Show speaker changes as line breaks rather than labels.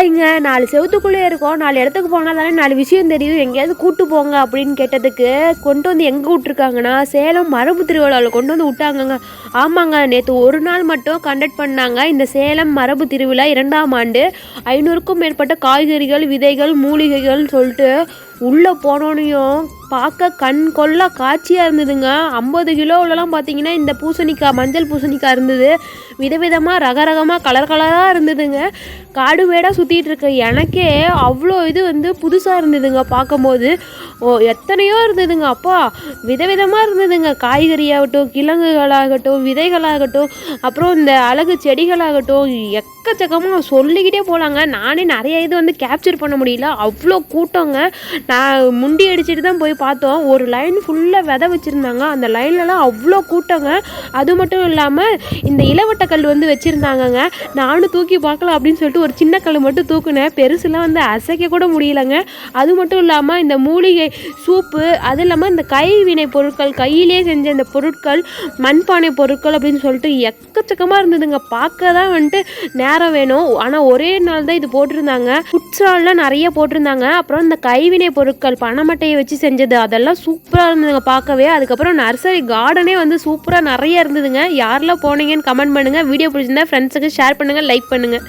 பாருங்க நாலு செவத்துக்குள்ளே இருக்கோம். நாலு இடத்துக்கு போனால் தானே நாலு விஷயம் தெரியும். எங்கேயாவது கூட்டு போங்க அப்படின்னு கேட்டதுக்கு கொண்டு வந்து எங்கே விட்ருக்காங்கன்னா சேலம் மரபு திருவிழாவில் கொண்டு வந்து விட்டாங்கங்க. ஆமாங்க நேற்று ஒரு நாள் மட்டும் கண்டக்ட் பண்ணாங்க. இந்த சேலம் மரபு திருவிழா இரண்டாம் ஆண்டு. ஐநூறுக்கும் மேற்பட்ட காய்கறிகள் விதைகள் மூலிகைகள்னு சொல்லிட்டு உள்ளே போனோனையும் பார்க்க கண் கொள்ளா காட்சியாக இருந்ததுங்க. ஐம்பது கிலோவிலலாம் பார்த்தீங்கன்னா இந்த பூசணிக்காய் மஞ்சள் பூசணிக்காய் இருந்தது. விதவிதமாக ரகரகமாக கலர் கலராக இருந்ததுங்க. காடு வேடாக சுற்றிட்டு இருக்க. எனக்கே அவ்வளோ இது வந்து புதுசாக இருந்ததுங்க பார்க்கும்போது. ஓ எத்தனையோ இருந்ததுங்க அப்பா. விதவிதமாக இருந்ததுங்க. காய்கறியாகட்டும் கிழங்குகளாகட்டும் விதைகளாகட்டும் அப்புறம் இந்த அழகு செடிகளாகட்டும் எக்கச்சக்கமாக சொல்லிக்கிட்டே போகலாங்க நானே நிறைய இது வந்து கேப்சர் பண்ண முடியல. அவ்வளோ கூட்டங்க. நான் முண்டி அடிச்சுட்டு தான் போய் பார்த்தோம் ஒரு லைன் ஃபுல்லாக விதை வச்சுருந்தாங்க. அந்த லைன்லலாம் அவ்வளோ கூட்டங்க. அது மட்டும் இல்லாமல் இந்த இளவட்ட கல் வந்து வச்சுருந்தாங்கங்க. நானும் தூக்கி பார்க்கலாம் அப்படின்னு சொல்லிட்டு ஒரு சின்ன கல் மட்டும் தூக்குனேன். பெருசுலாம் வந்து அசைக்க கூட முடியலங்க. அது மட்டும் இல்லாமல் இந்த மூலிகை சூப்பு அது இல்லாமல் இந்த கைவினை பொருட்கள் கையிலே செஞ்ச இந்த பொருட்கள் மண்பானை பொருட்கள் அப்படின்னு சொல்லிட்டு எக்கச்சக்கமாக இருந்ததுங்க. பார்க்க தான் வந்துட்டு நேரம் வேணும். ஆனால் ஒரே நாள் தான் இது போட்டிருந்தாங்க. ஃபுட்ஸ்டால்லாம் நிறைய போட்டிருந்தாங்க. அப்புறம் இந்த கைவினை பொருட்கள் பனைமட்டையை வச்சு செஞ்சது அதெல்லாம் சூப்பராக இருந்ததுங்க பார்க்கவே. அதுக்கப்புறம் நர்சரி கார்டனே வந்து சூப்பராக நிறைய இருந்ததுங்க. யாரெல்லாம் போனீங்கன்னு கமெண்ட் பண்ணுங்கள் வீடியோ பிடிச்சிருந்தா ஃப்ரெண்ட்ஸுக்கு ஷேர் பண்ணுங்கள் லைக் பண்ணுங்கள்